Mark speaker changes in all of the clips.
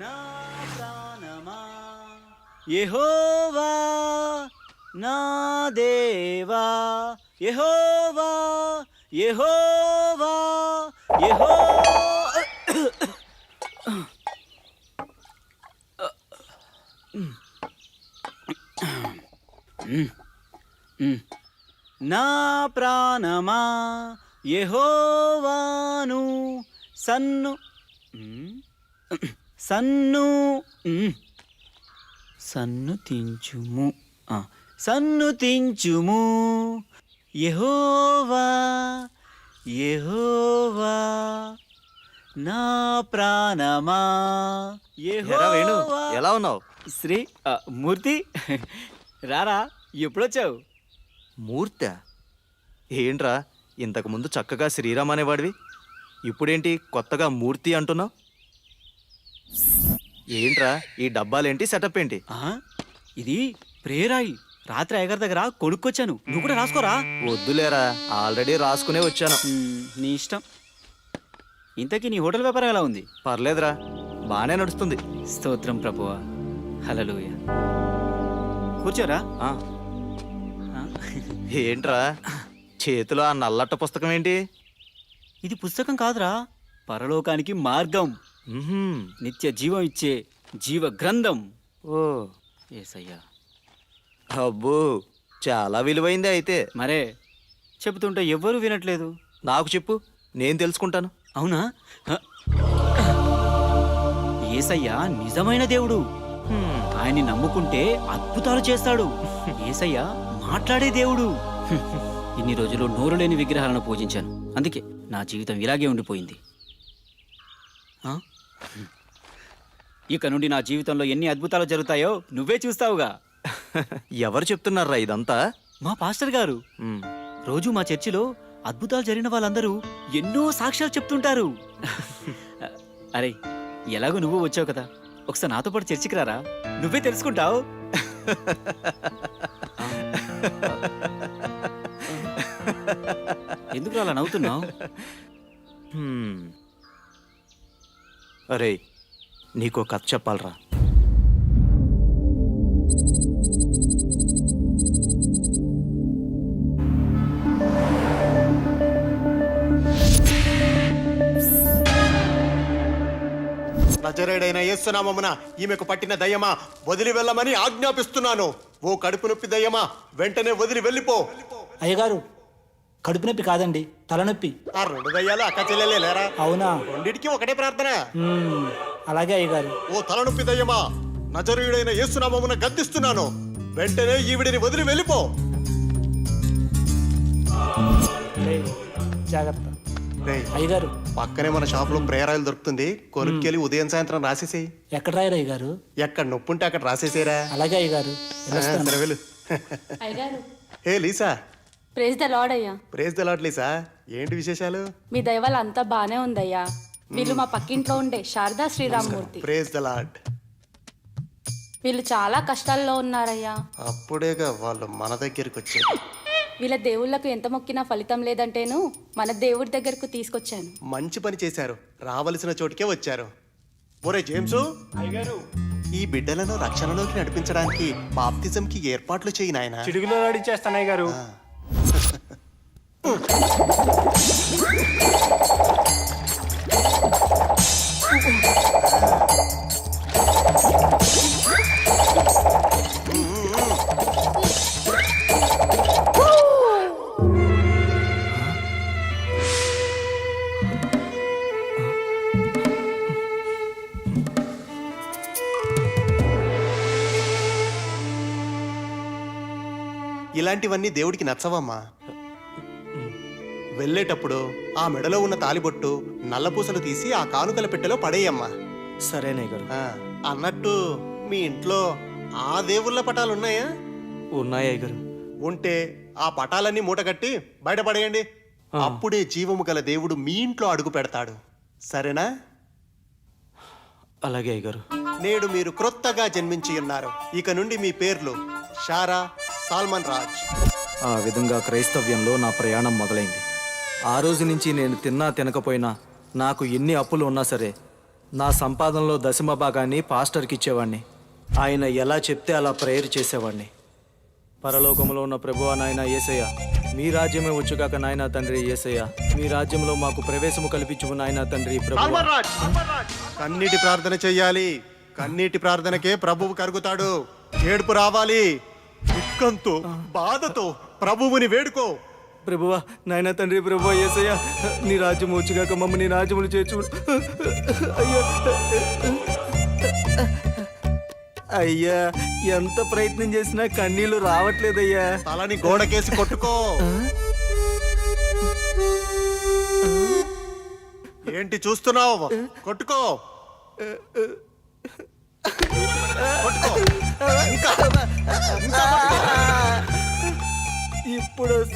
Speaker 1: నా ప్రాణమా? యెహోవా నా దేవా. యహోవా యహోవా యహో నా ప్రాణమా? యహోవాను సన్ను మ్, సన్ను సన్ను తించుము. సన్ను తించుము. యెహోవా యెహోవా నా ప్రాణమా.
Speaker 2: వేణు ఎలా ఉన్నావు?
Speaker 1: శ్రీ మూర్తి రారా ఎప్పుడొచ్చావు?
Speaker 2: మూర్త? ఏంట్రా ఇంతకు ముందు చక్కగా శ్రీరామ్ అనేవాడివి? ఇప్పుడేంటి కొత్తగా మూర్తి అంటున్నావు? ఏంట్రా ఈ డబ్బాలేంటి సెటప్ ఏంటి
Speaker 1: ఆ, ఇది ప్రేయర్ ఆయిల్. రాత్రి అయ్యగారి దగ్గర కొనుక్కొచ్చాను. నువ్వు కూడా రాసుకోరా?
Speaker 2: వద్దులేరా ఆల్రెడీ రాసుకునే వచ్చాను.
Speaker 1: మ్, నీ ఇష్టం. ఇంతకీ నీ హోటల్ వ్యాపారం ఎలా ఉంది?
Speaker 2: పర్లేదురా బాగానే నడుస్తుంది.
Speaker 1: స్తోత్రం ప్రభువా. హలలుయ కూర్చోరా.
Speaker 2: ఆ,
Speaker 1: ఆ,
Speaker 2: ఏంట్రా చేతిలో ఆ నల్లట్ట పుస్తకం ఏంటి
Speaker 1: ఇది పుస్తకం కాదురా. పరలోకానికి మార్గం. నిత్య జీవం ఇచ్చే జీవ గ్రంథం
Speaker 2: ఓ.
Speaker 1: ఏసయ్యా.
Speaker 2: అబ్బో చాలా విలువైందే అయితే.
Speaker 1: మరే చెబుతుంటే ఎవ్వరూ వినట్లేదు.
Speaker 2: నాకు చెప్పు నేను తెలుసుకుంటాను.
Speaker 1: అవునా? ఏసయ్య నిజమైన దేవుడు.
Speaker 2: హ్మ్,
Speaker 1: ఆయన్ని నమ్ముకుంటే అద్భుతాలు చేస్తాడు. ఏసయ్య మాట్లాడే దేవుడు. ఇన్ని రోజులు నోరు లేని విగ్రహాలను పూజించాను. అందుకే నా జీవితం ఇలాగే ఉండిపోయింది. ఆ? ఇక నుండి నా జీవితంలో ఎన్ని అద్భుతాలు జరుగుతాయో నువ్వే చూస్తావుగా.
Speaker 2: ఎవరు చెప్తున్నారా ఇదంతా?
Speaker 1: మా పాస్టర్ గారు. రోజు మా చర్చిలో అద్భుతాలు జరిగిన వాళ్ళందరూ ఎన్నో సాక్ష్యాలు చెప్తుంటారు. అరే ఎలాగో నువ్వు వచ్చావు కదా. ఒకసారి నాతో పాటు చర్చికి రారా? నువ్వే తెలుసుకుంటావు. ఎందుకు అలా నవ్వుతున్నావు?
Speaker 2: హ్మ్. అరే నీకో కథ చెప్పాలరా.
Speaker 3: నజరేడైన యేసునామమున ఈమెకు పట్టిన దయ్యమా వదిలి వెళ్ళమని ఆజ్ఞాపిస్తున్నాను. ఓ కడుపు నొప్పి దయ్యమా వెంటనే వదిలి వెళ్ళిపో.
Speaker 4: అయ్యగారు కడుపు నొప్పి కాదండి తలనొప్పి.
Speaker 3: ఆ రెండు దయ్యాలు అక్క చెల్లెలే లేరా?
Speaker 4: అవునా?
Speaker 3: రెండిటికి ఒకటే ప్రార్థన.
Speaker 4: మ్మ్. అలాగే అయ్యగారు.
Speaker 3: ఓ తలనొప్పి దయ్యమా? నజరేయుడైన యేసునామమున గద్దిస్తున్నాను. వెంటనే ఈవిడిని వదిలి వెళ్ళిపో.
Speaker 4: రేయ్, జాగ్రత్త. అయ్యగారు.
Speaker 3: పక్కనే మన షాప్లో ప్రేరాయిలు దొరుకుతుంది. కొనుక్కెళ్ళి ఉదయం సాయంత్రం రాసేసేయి.
Speaker 4: ఎక్కడ రాయరు అయ్యగారు?
Speaker 3: ఎక్కడ నొప్పి ఉంటే అక్కడ రాసేసేరా
Speaker 4: అలాగే అయ్యగారు. వెళ్ళొస్తాను.
Speaker 3: సరే వెళ్ళు.
Speaker 5: అయ్యగారు.
Speaker 3: ఏ లీసా?
Speaker 5: ప్రేజ్ ద లార్డ్ అయ్యా.
Speaker 3: ప్రేజ్ తెలాట్ లీసా ఏంటి విశేషాలు?
Speaker 5: మీ దయవల్ల అంతా బానే ఉందయ్యా. వీళ్ళు మా పక్కింట్లో ఉండే Sharada Sriramamurthy.
Speaker 3: Praise the lord
Speaker 5: వీళ్ళు చాలా కష్టాల్లో ఉన్నారయ్యా.
Speaker 3: అప్పుడేగా వాళ్ళు మన దగ్గరికి వచ్చారు
Speaker 5: వీళ్ళ దేవుళ్ళకు ఎంత మొక్కినా ఫలితం లేదంటేను మన దేవుడి దగ్గరకు తీసుకొచ్చాను.
Speaker 3: మంచి పని చేశారు. రావలసిన చోటుకే వచ్చారు. ఒరే జేమ్సు. ఈ బిడ్డలను రక్షణలోకి నడిపించడానికి బాప్తిజంకి ఏర్పాట్లు చేయి నాయన.
Speaker 4: చిడుగులో నడిచేస్తానయ్య గారు
Speaker 3: ఇలాంటివన్నీ దేవుడికి నచ్చవమ్మా. వెళ్ళేటప్పుడు ఆ మెడలో ఉన్న తాలిబొట్టు నల్లపూసలు తీసి ఆ కానుకల పెట్టెలో పడేయమ్మా.
Speaker 2: సరేనయ్య గారు
Speaker 3: ఆ, అన్నట్టు మీ ఇంట్లో ఆ దేవుళ్ళ పటాలు ఉన్నాయా?
Speaker 2: ఉన్నాయ్య గారు
Speaker 3: ఉంటే ఆ పటాలన్నీ మూటగట్టి బయటపడేయండి అప్పుడే జీవము గల దేవుడు మీ ఇంట్లో అడుగు పెడతాడు. సరేనా?
Speaker 2: అలాగే అయ్య గారు
Speaker 3: నేడు మీరు క్రొత్తగా జన్మించి ఉన్నారు. ఇక నుండి మీ పేర్లు షారా సాల్మన్ రాజ్.
Speaker 2: ఆ విధంగా క్రైస్తవ్యంలో నా ప్రయాణం మొదలైంది. ఆ రోజు నుంచి నేను తిన్నా తినకపోయినా నాకు ఎన్ని అప్పులు ఉన్నా సరే నా సంపాదనలో దశమ భాగాన్ని పాస్టర్కి ఇచ్చేవాడిని ఆయన ఎలా చెప్తే అలా ప్రేయర్ చేసేవాడిని పరలోకంలో ఉన్న ప్రభువా నాయన ఏసయ్య మీ రాజ్యమే వచ్చుగాక నాయన తండ్రి ఏసయ్య. మీ రాజ్యంలో మాకు ప్రవేశము కల్పించుము నాయన తండ్రి ప్రభు
Speaker 3: కన్నీటి ప్రార్థన చెయ్యాలి. కన్నీటి ప్రార్థనకే ప్రభువు కరుగుతాడు. ఏడుపు రావాలి. దుఃఖంతో బాధతో ప్రభువుని వేడుకో.
Speaker 2: ప్రభువా నాయన తండ్రి ప్రభువా ఏసయ్య నీ రాజ్యం వచ్చుగాక మమ్మల్ని నీ రాజ్యములు చేర్చు. అయ్యా అయ్యా ఎంత ప్రయత్నం చేసినా కన్నీళ్ళు రావట్లేదయ్యా.
Speaker 3: నీ గోడకేసి కొట్టుకో. ఏంటి చూస్తున్నావు? కొట్టుకో. కొట్టుకో.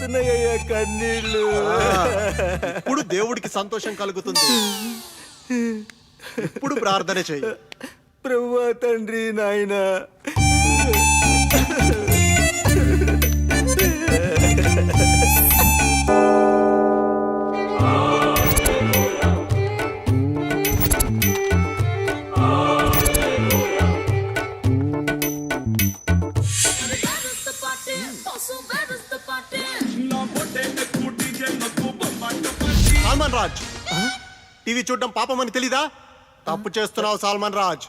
Speaker 2: వస్తున్నాయ్యా కన్నీళ్ళు
Speaker 3: ఇప్పుడు దేవుడికి సంతోషం కలుగుతుంది. ఇప్పుడు ప్రార్థన చెయ్యి.
Speaker 2: ప్రభువా తండ్రి నాయన.
Speaker 3: చూడడం పాపం అని తెలీదా? తప్పు చేస్తున్నావు సాల్మన్ రాజ్.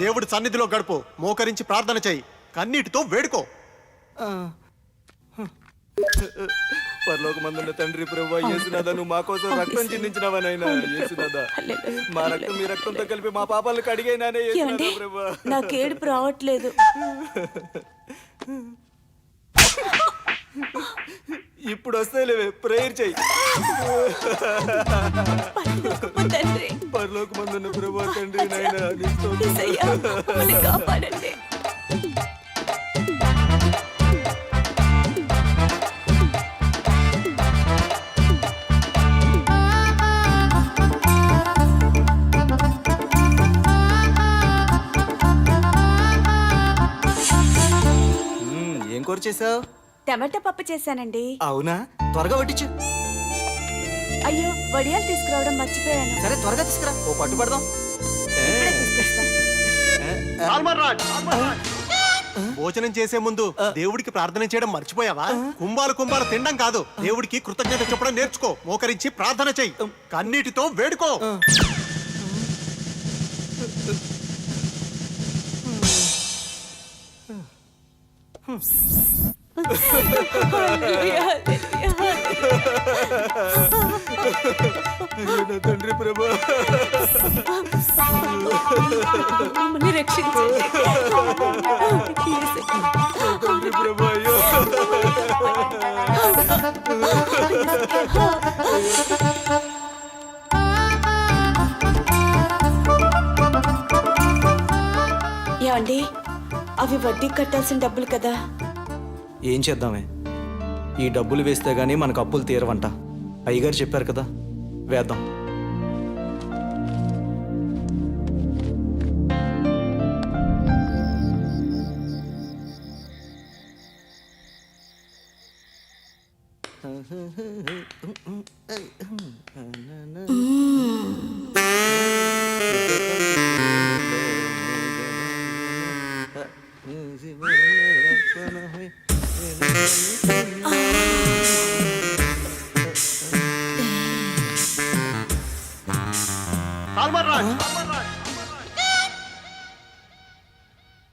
Speaker 3: దేవుడి సన్నిధిలో గడుపు. మోకరించి ప్రార్థన చెయ్యి కన్నీటితో వేడుకో.
Speaker 2: పరలోకమందున్న తండ్రి ప్రభు యేసునాథ నువ్వు మా కోసం రక్తం చిందించినవా నాయనా? యేసునాథ మా రక్తం మీ రక్తంతో కలిపి మా పాపాలను కడిగైనానే యేసునాథ ప్రభు.
Speaker 6: నాకు ఏడుపు రావట్లేదు.
Speaker 2: ఇప్పుడు వస్తేలేవే ప్రేయర్ చెయ్యి
Speaker 6: మా తండ్రి.
Speaker 2: పరలోకమందున్న ప్రభు తండ్రి నాయన నీ స్తోత్రం.
Speaker 6: యేసయ్యా, మమ్మల్ని కాపాడండి.
Speaker 2: మ్మ్, ఏం కూర చేసావు?
Speaker 6: టమాటా పప్పు చేశానండి.
Speaker 2: అవునా? త్వరగా పట్టించు
Speaker 6: అయ్యో వడియాలు తీసుకురావడం మర్చిపోయాను.
Speaker 2: సరే త్వరగా తీసుకురా. ఓ పట్టు పడదాం.
Speaker 6: ఇప్పుడే
Speaker 3: భోజనం చేసే ముందు దేవుడికి ప్రార్థన చేయడం మర్చిపోయావా? కుంభాలు కుంభాలు తినడం కాదు. దేవుడికి కృతజ్ఞత చెప్పడం నేర్చుకో. మోకరించి ప్రార్థన చెయ్యి కన్నీటితో వేడుకో.
Speaker 2: అయ్యో నా తండ్రి ప్రభు.
Speaker 6: మమ్మల్ని రక్షించండి. యేసయ్యా.
Speaker 2: తండ్రి ప్రభు అయ్యో.
Speaker 6: ఏమండి? అవి వడ్డీ కట్టాల్సిన డబ్బులు కదా.
Speaker 2: ఏం చేద్దామే ఈ డబ్బులు వేస్తే గానీ మనకు అప్పులు తీరవంట అయ్యగారు చెప్పారు కదా వేద్దాం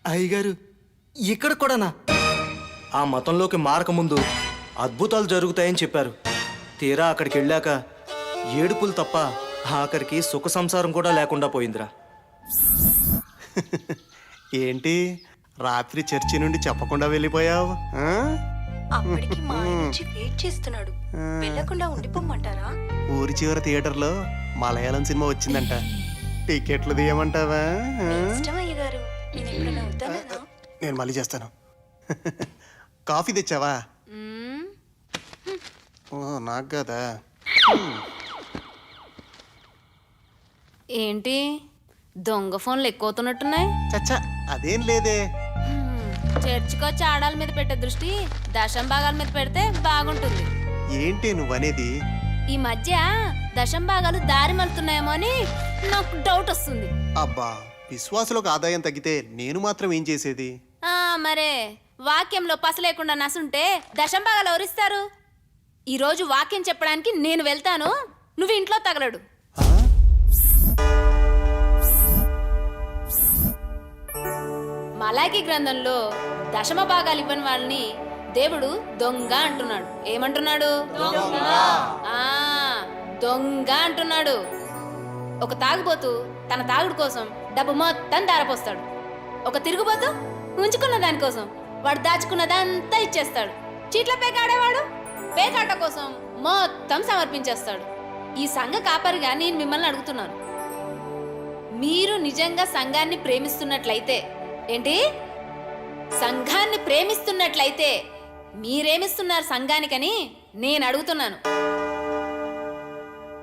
Speaker 2: అయ్యగారు ఇక్కడ కూడానా? ఆ మతంలోకి మారకముందు అద్భుతాలు జరుగుతాయని చెప్పారు. తీరా అక్కడికి వెళ్ళాక ఏడుపులు తప్ప ఆఖరికి సుఖ సంసారం కూడా లేకుండా పోయిందిరా.
Speaker 3: ఏంటి? రాత్రి చర్చి నుండి చెప్పకుండా వెళ్ళిపోయావు? ఆ?
Speaker 7: అప్పటికి మా ఆయన నుంచి వెయిట్ చేస్తున్నాడు. వెళ్ళకుండా ఉండిపోమ్మంటారా
Speaker 3: ఊరి చివరి థియేటర్లో మలయాళం సినిమా వచ్చిందంట. టికెట్లు తీయమంటావా?
Speaker 7: నేను
Speaker 3: మళ్ళీ చేస్తాను. కాఫీ తెచ్చావా? ఓ నాకు కదా?
Speaker 5: ఏంటి? దొంగ ఫోన్లు ఎక్కువ అవుతున్నట్టున్నాయి
Speaker 3: చచ్చా అదేం లేదే.
Speaker 5: చర్చికి వచ్చి ఆడాల మీద పెట్టే దృష్టి దశం భాగాల మీద పెడితే బాగుంటుంది.
Speaker 3: ఏంటి నువ్వనేది?
Speaker 8: ఈ మధ్య దశంభాగాలు దారి మలుతున్నాయేమో అని నాకు డౌట్ వస్తుంది.
Speaker 3: అబ్బా విశ్వాసులకు ఆదాయం తగ్గితే నేను మాత్రం ఏం చేసేది?
Speaker 8: ఆ మరే వాక్యంలో పస లేకుండా నసుంటే దశంభాగాలు ఎవరిస్తారు? ఈరోజు వాక్యం చెప్పడానికి నేను వెళ్తాను నువ్వు ఇంట్లో తగలడు. మలాకి గ్రంథంలో దశమ భాగాలు ఇవ్వని వాళ్ళని దేవుడు దొంగ అంటున్నాడు. ఏమంటున్నాడు? దొంగ. అంటున్నాడు. ఒక తాగుబోతు తన తాగుడు కోసం డబ్బు మొత్తం దారపోస్తాడు ఒక తిరుగుబోతు ఉంచుకున్న దానికోసం వాడు దాచుకున్నదంతా ఇచ్చేస్తాడు. చీట్ల పేకాడేవాడు పేకాట కోసం మొత్తం సమర్పించేస్తాడు. ఈ సంఘ కాపరిగా నేను మిమ్మల్ని అడుగుతున్నాను. మీరు నిజంగా సంఘాన్ని ప్రేమిస్తున్నట్లయితే ఏంటి? సంఘాన్ని ప్రేమిస్తున్నట్లయితే మీరేమిస్తున్నారు సంఘానికని నేను అడుగుతున్నాను.